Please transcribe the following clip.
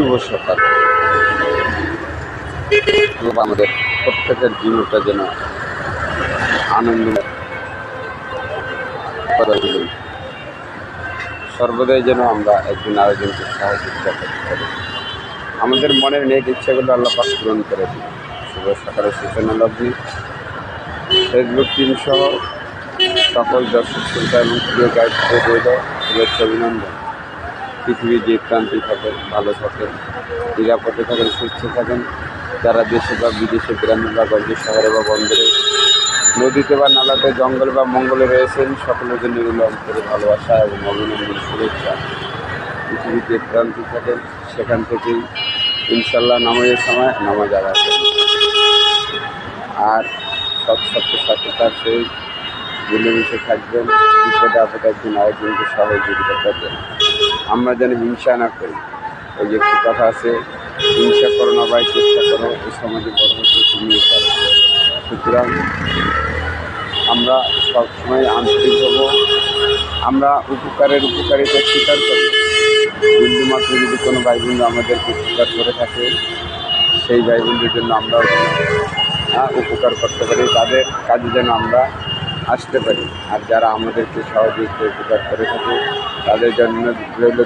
শুভ সকাল। আমাদের প্রত্যেকের জীবনটা যেন আনন্দ সর্বদাই যেন আমরা একদিন আরেকজনকে সহযোগিতা করতে পারি। আমাদের মনের নেক ইচ্ছাগুলো আল্লাহ পাক পূরণ করে দিই শুভ সকালের সূচনা লগ্নে ফেসবুক টিম সহ সকল দর্শক শ্রোতা এবং প্রিয় রইল শুভেচ্ছা, অভিনন্দন। পৃথিবী যে প্রান্তে থাকেন, ভালো থাকেন, নিরাপদে থাকেন, সুস্থ থাকেন, যারা দেশে বা বিদেশে গ্রামে বা গঞ্জে, শহরে বা বন্দরে নদীতে বা নালাতে, জঙ্গলে বা মঙ্গলে রয়েছেন, সকলের জন্য রইল অন্তরে ভালোবাসা এবং অভিনন্দন, শুভেচ্ছা। পৃথিবীর যে প্রান্তে থাকেন, সেখান থেকেই ইনশাল্লাহ নামাজের সময় নামাজ আদায় করেন। আর সব সত্যের সাথে তার সেই মিলেমিশে থাকবেন, বিপদে আপদে একদিন আরেকজনকে সহযোগিতা করবেন। আমরা যেন হিংসা না করি। ওই যে একটি কথা আছে হিংসা করো না ভাই চেষ্টা করো এই সমাজে বড় হচ্ছে করো সুতরাং আমরা সবসময় আন্তরিক হব। আমরা উপকারের উপকারিতা স্বীকার করি। বিন্দু মাত্র যদি কোনো ভাই বন্ধু আমাদেরকে উপকার করে থাকে সেই ভাই বন্ধুর জন্য আহ, উপকার করতে পারি তাদের কাজে যেন আমরা আসতে পারি। আর যারা আমাদেরকে সহযোগিতা উপকার করে থাকে তাদের জন্য রইল